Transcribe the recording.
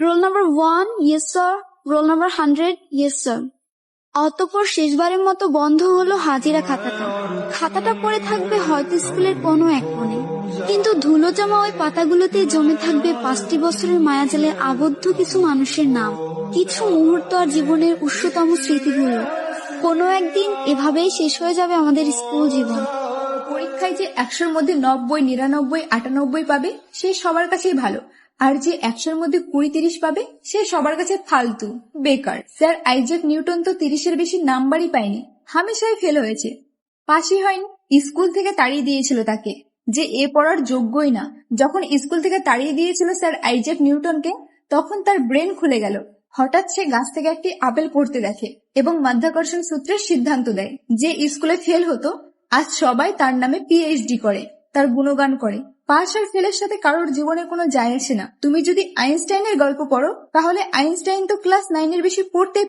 Roll number one yes sir roll number hundred yes sir অতঃপর শেষবারের মতো বন্ধ হলো হাজিরা খাতাটা। খাতাটা পড়ে থাকবে হয়তো স্কুলের কোনো এক কোণে। কিন্তু ধুলো জমা ওই পাতাগুলোতে জমে থাকবে পাঁচটি বছরের মায়াজালে আবদ্ধ কিছু মানুষের নাম। কিছু মুহূর্ত আর জীবনের উচ্চতম স্মৃতিগুলো। কোনো একদিন এভাবেই শেষ হয়ে যাবে আমাদের স্কুল জীবন। পরীক্ষায় যে একশোর মধ্যে নব্বই, নিরানব্বই, আটানব্বই পাবে, সে সবার কাছেই ভালো। আর যে একশোর মধ্যে কুড়ি, তিরিশ পাবে, সে সবার কাছে ফালতু, বেকার। স্যার আইজাক নিউটন তো তিরিশের বেশি নাম্বারই পায়নি। হামেশাই ফেল হয়েছে। পাশই হয়নি, স্কুল থেকে তাড়িয়ে দিয়েছিল তাকে, যে এ পড়ার যোগ্যই না। যখন স্কুল থেকে তাড়িয়ে দিয়েছিল স্যার আইজাক নিউটনকে, তখন তার ব্রেন খুলে গেল। হঠাৎ সে গাছ থেকে একটি আপেল পড়তে দেখে এবং মাধ্যাকর্ষণ সূত্রের সিদ্ধান্ত দেয় যে স্কুলে ফেল হতো আজ সবাই তার নামে পিএইচডি করে, তার গুণগান করে। পাস আর ফেলের সাথে কারোর জীবনে কোনো যায় আসে না। তুমি যদি আইনস্টাইনের গল্প পড়ো, তাহলে আইনস্টাইন তো ক্লাস নাইনের বেশি পড়তে